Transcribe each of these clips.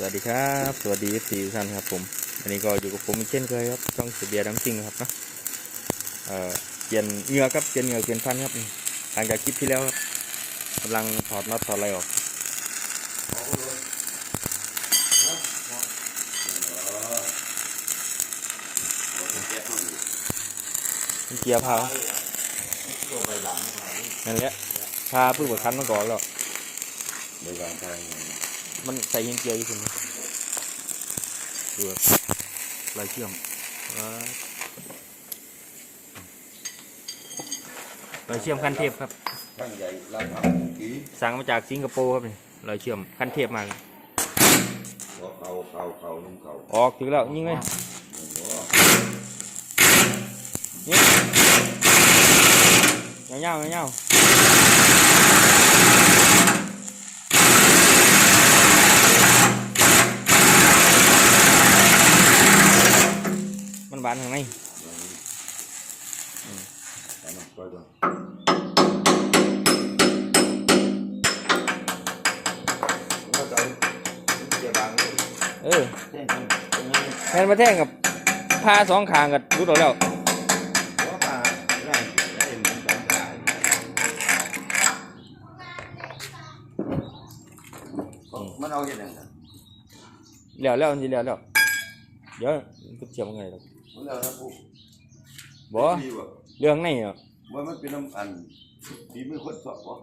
สวัสดีครับ สวัสดีสี่ท่านครับผมวันนี้ก็อยู่กับผมเช่นเคยครับช่องเสียเบียร์ดังซิงครับนะเอ่อเปลี่ยนเงือครับเปลี่ยนเงือเปลี่ยนฟันครับหลังจากคลิปที่แล้วครับกำลังถอดน็อตถอดอะไรออกนี่เกียร์พาวนั่นแหละพาปื้บคันมาก่อนแล้วโดยการทาง มันใส่หินเจียวอยู่คุณดูครับลายเชื่อมว้าวลายเชื่อมขั้นเทพครับข้างใหญ่ร้านทำกี้สั่งมาจากสิงคโปร์ครับนี่ลายเชื่อมขั้นเทพมากหัวเขาเขาเขานุ่มเขาออกถึงแล้วยิงไหมหัวยิงเงาเงาเงามันบานข้างในแต่มันก็จะก็จะเกี่ยวบางเลยเออเส้นตรงนี้แทนมาแท่งกับผ้าสองขางกับรุดออกแล้วหัวปลาไล่ไล่เหมือนกันได้มันเอาอย่างนั้นแล้วแล้วมันสิแล้วแล้วเดี๋ยวก็เชื่อมไงหรอก มันเอาแล้วปุ๊บบ่ดีว่ะเรื่องในอะว่ามันเป็นน้ำอันฝีมือคนสอบวะ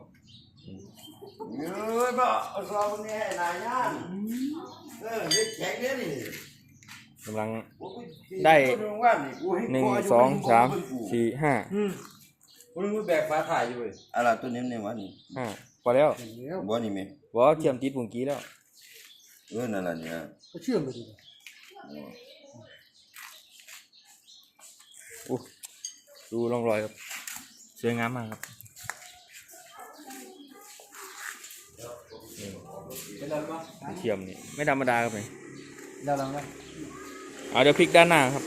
เอ้ยบ่เอาสอบนี่ให้นายย่านเออเด็กแข็งเนี่ยนี่กำลังกูกูได้กูว่านี่กูให้หนึ่งกูายุสองกูสามกูสี่ห้าคุณมึงแบกฟ้าถ่ายอยู่เว้ยอะไรตัวนี้เนี่ยวะนี่ห้าพอแล้วบ่นี่แม่บ่เชื่อมติดปุ่งกี้แล้วเออนั่นน่ะเนี่ยก็เชื่อมไปดิอู้ ดูร่องรอยครับ สวยงามมากครับเป็นอะไรมั้งเชื่อมนี่ไม่ธรรมดาครับนี่ดาวหลังไหมเอาเดี๋ยวพลิกด้านหน้าครับ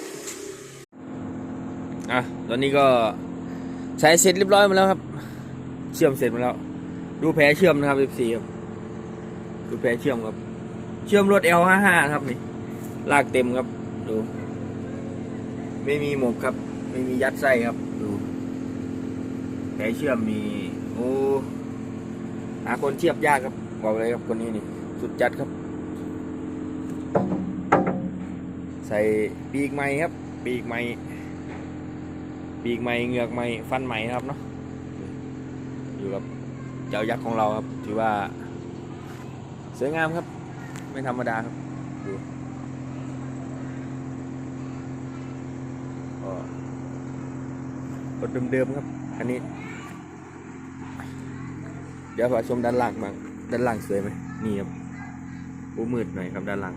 อะ ตอนนี้ก็ใช้เสร็จเรียบร้อยหมาแล้วครับ เชื่อมเสร็จหมาแล้ว ดูแผลเชื่อมนะครับ F4 ครับ ดูแผลเชื่อมครับ เชื่อมรถ L55 ครับนี่ ลากเต็มครับ ดู ไม่มีหมกครับ ไม่มียัดไส้ครับ ดูแผลเชื่อมมี โอ้หาคนเทียบยากครับบอกเลยครับคนนี้นี่ สุดจัดครับ ใส่ปีกไม้ครับ ปีกไม้ปีกไม้เงือกไม้ฟันไม้ครับเนาะอยู่กับเจ้ายักษ์ของเราครับ ถือว่า สวยงามครับ ไม่ธรรมดาครับดู ก็รถเดิมๆครับอันนี้ เดี๋ยวขอชมด้านล่างบ้างด้านล่างสวยไหมนี่ครับอู้มืดหน่อยครับด้านล่าง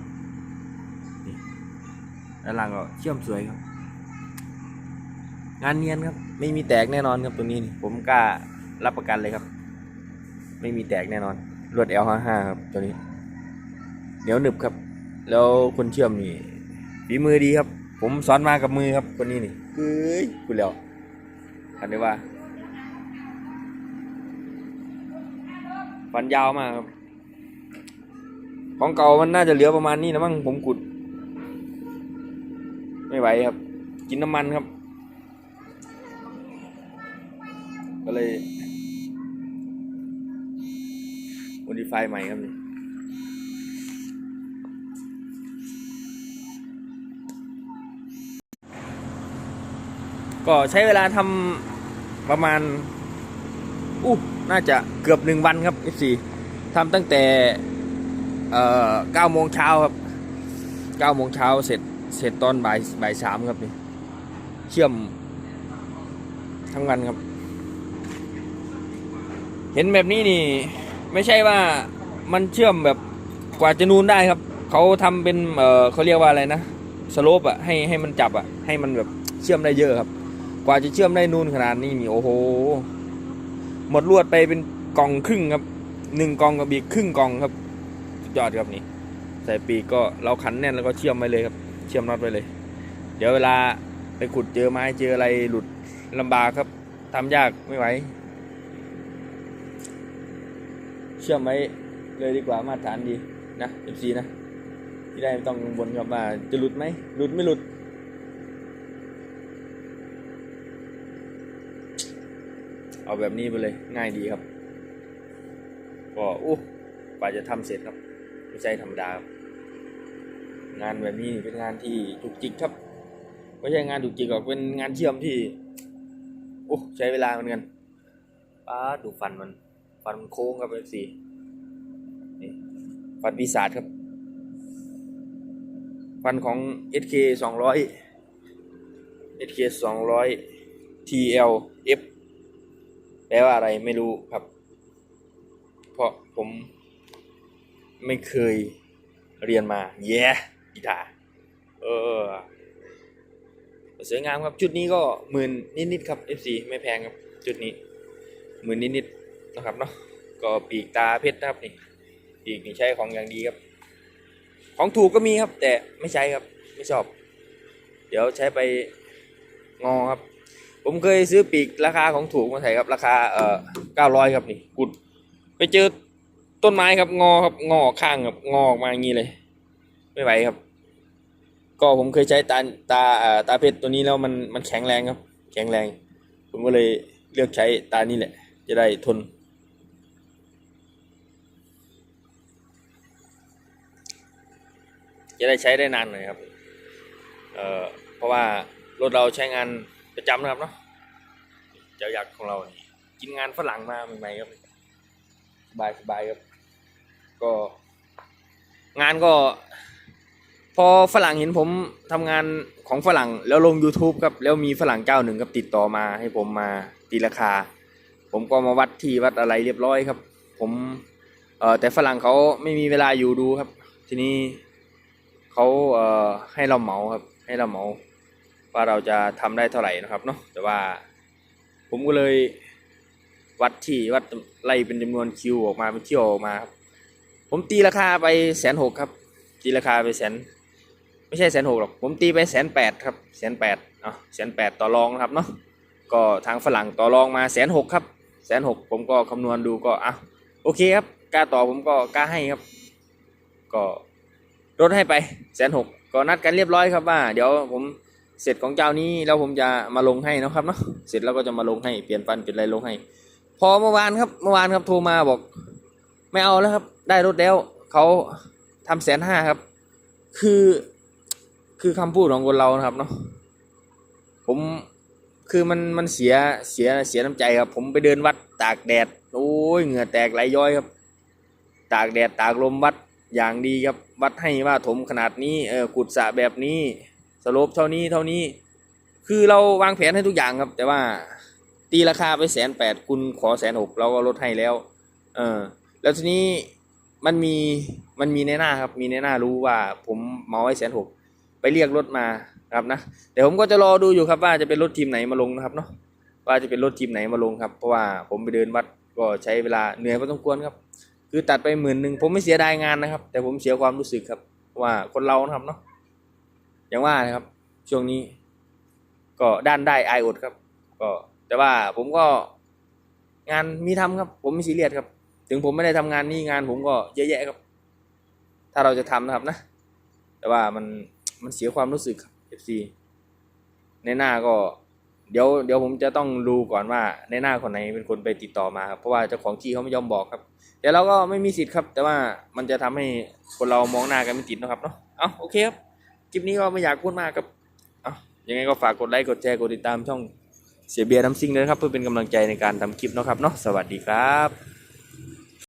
ด้านล่างก็เชื่อมสวยครับ งานเนียนครับ ไม่มีแตกแน่นอนครับตัวนี้ผมกล้ารับประกันเลยครับ ไม่มีแตกแน่นอนรวด L55 ครับตัวนี้เหนียวหนึบครับ แล้วคนเชื่อมนี่ฝีมือดีครับ ผมสอนมากับมือครับคนนี้นี่เฮ้ยคุณแล้วอันนี้ว่าฟันยาวมากครับ ของเก่ามันน่าจะเหลือประมาณนี้นะมั้งผมกุด ไม่ไหวครับ กินน้ำมันครับ ก็เลย modify ใหม่ครับนี่ ก็ใช้เวลาทำประมาณอู้น่าจะเกือบหนึ่งวันครับ F4 ทำตั้งแต่เอ่อเก้าโมงเช้าครับเก้าโมงเช้าเสร็จเสร็จตอนบ่ายบ่ายสามครับนี่เชื่อมทั้งวันครับ เห็นแบบนี้นี่ ไม่ใช่ว่ามันเชื่อมแบบกว่าจะนูนได้ครับ เขาทำเป็นเออเขาเรียกว่าอะไรนะสโลปอะให้ให้มันจับอะให้มันแบบเชื่อมได้เยอะครับ กว่าจะเชื่อมได้นูนขนาดนี้นี่โอ้โห หมดลวดไปเป็นกล่องครึ่งครับหนึ่งกล่องกับอีกครึ่งกล่องครับสุดยอดครับนี่ใส่ปีกก็เราขันแน่นแล้วก็เชื่อมไปเลยครับ เชื่อมน็อตไปเลย เดี๋ยวเวลาไปขุดเจอไม้เจออะไรหลุดลำบากครับทำยากไม่ไหวเชื่อมไว้เลยดีกว่ามาตรฐานดีนะ FC นะที่ได้ไม่ต้องกังวลครับว่าจะหลุดไหมหลุดไม่หลุด เอาแบบนี้ไปเลยง่ายดีครับ ก็อู้กว่าจะทำเสร็จครับไม่ใช่ธรรมดาครับงานแบบนี้เป็นงานที่จุกจิกครับไม่ใช่งานจุกจิกหรอกเป็นงานเชื่อมที่โอ้ใช้เวลาเหมือนกันป้าดดูฟันมัน ฟันมันโค้งครับเอฟซีนี่ฟันปีศาจครับ ฟันของ SK 200 SK 200 TL F แปลว่าอะไรไม่รู้ครับ เพราะผมไม่เคยเรียนมาแย่กีตาเออสวยงามครับชุดนี้ก็หมื่นนิดๆครับ FC ไม่แพงครับชุดนี้หมื่นนิดๆนะครับเนาะก็ปีกตาเพชรนะครับนี่ปีกนี่ใช้ของอย่างดีครับ ของถูกก็มีครับ แต่ไม่ใช้ครับ ไม่ชอบ เดี๋ยวใช้ไปงอครับ ผมเคยซื้อปีกราคาของถูกมาใส่ครับราคาเอ่อเก้าร้อยครับนี่กุด ไปเจอต้นไม้ครับงอครับงอข้างครับงอออกมาอย่างนี้เลย ไม่ไหวครับ ก็ผมเคยใช้ตาตาเอ่อตาเพชรตัวนี้แล้วมันมันแข็งแรงครับ แข็งแรง ผมก็เลยเลือกใช้ตานี้แหละ จะได้ทน จะได้ใช้ได้นานหน่อยครับ เอ่อเพราะว่ารถเราใช้งาน ประจำนะครับเนาะเจ้ายักษ์ของเรานี่กินงานฝรั่งมาใหม่ๆครับสบายสบายครับ ก็ งานก็ พอฝรั่งเห็นผมทำงานของฝรั่งแล้วลง YouTube ครับ แล้วมีฝรั่งเจ้าหนึ่งครับติดต่อมาให้ผมมาตีราคา ผมก็มาวัดที่วัดอะไรเรียบร้อยครับ ผมเอ่อแต่ฝรั่งเขาไม่มีเวลาอยู่ดูครับ ทีนี้เขาเอ่อให้เราเหมาครับ ให้เราเหมา ว่าเราจะทำได้เท่าไหร่นะครับเนาะแต่ว่าผมก็เลยวัดที่วัดไล่เป็นจำนวนคิวออกมาเป็นเที่ยวออกมาครับผมตีราคาไปแสนหกครับ ตีราคาไปแสนไม่ใช่แสนหกหรอกผมตีไปแสนแปดครับแสนแปดอะแสนแปดต่อรองนะครับเนาะก็ทางฝรั่งต่อรองมาแสนหกครับแสนหกผมก็คำนวณดูก็อะโอเคครับกล้าต่อผมก็กล้าให้ครับ ก็ลดให้ไปแสนหกก็นัดกันเรียบร้อยครับว่า เดี๋ยวผม เสร็จของเจ้านี้แล้วผมจะมาลงให้นะครับเนาะเสร็จแล้วก็จะมาลงให้เปลี่ยนฟันเปลี่ยนอะไรลงให้ พอเมื่อวานครับเมื่อวานครับโทรมาบอก ไม่เอาแล้วครับ ได้รถแล้วเขาทำแสนห้าครับ คือคือคำพูดของคนเรานะครับเนาะผมคือมันมันเสียเสียเสียน้ำใจครับ ผมไปเดินวัดตากแดด โอ้ยเหงื่อแตกไหลย้อยครับ ตากแดดตากลมวัดอย่างดีครับ วัดให้ว่าถมขนาดนี้เออกุดสะแบบนี้ สโลปเท่านี้เท่านี้ คือเราวางแผนให้ทุกอย่างครับ แต่ว่าตีราคาไปแสนแปดคุณขอแสนหกเราก็ลดให้แล้ว เออ แล้วทีนี้มันมีมันมีในหน้าครับ มีในหน้ารู้ว่าผมเมาไว้แสนหกไปเรียกรถมาครับนะเดี๋ยวผมก็จะรอดูอยู่ครับว่าจะเป็นรถทีมไหนมาลงนะครับเนาะว่าจะเป็นรถทีมไหนมาลงครับ เพราะว่าผมไปเดินวัดก็ใช้เวลาเหนื่อยพอสมควรครับ คือตัดไปหมื่นหนึ่งผมไม่เสียดายงานนะครับ แต่ผมเสียความรู้สึกครับว่าคนเรานะครับเนาะ อย่างว่านะครับ ช่วงนี้ ก็ด้านได้ไออดครับ ก็ แต่ว่าผมก็ งานมีทำครับ ผมไม่ซีเรียสครับ ถึงผมไม่ได้ทำงานนี้งานผมก็เยอะแยะครับ ถ้าเราจะทำนะครับนะ แต่ว่ามันมันเสียความรู้สึกครับ FC ในหน้าก็เดี๋ยวเดี๋ยวผมจะต้องดูก่อนว่าในหน้าคนไหนเป็นคนไปติดต่อมาครับเพราะว่าเจ้าของที่เขาไม่ยอมบอกครับแต่เราก็ไม่มีสิทธิ์ครับ แต่ว่ามันจะทำให้คนเรามองหน้ากันไม่ติดนะครับเนาะเอาโอเคครับ คลิปนี้ก็ไม่อยากพูดมากครับเอายังไงก็ฝากกดไลค์กดแชร์กดติดตามช่องเสียเบียร์น้ำซิงด้วยนะครับ เพื่อเป็นกำลังใจในการทำคลิปนะครับเนาะสวัสดีครับ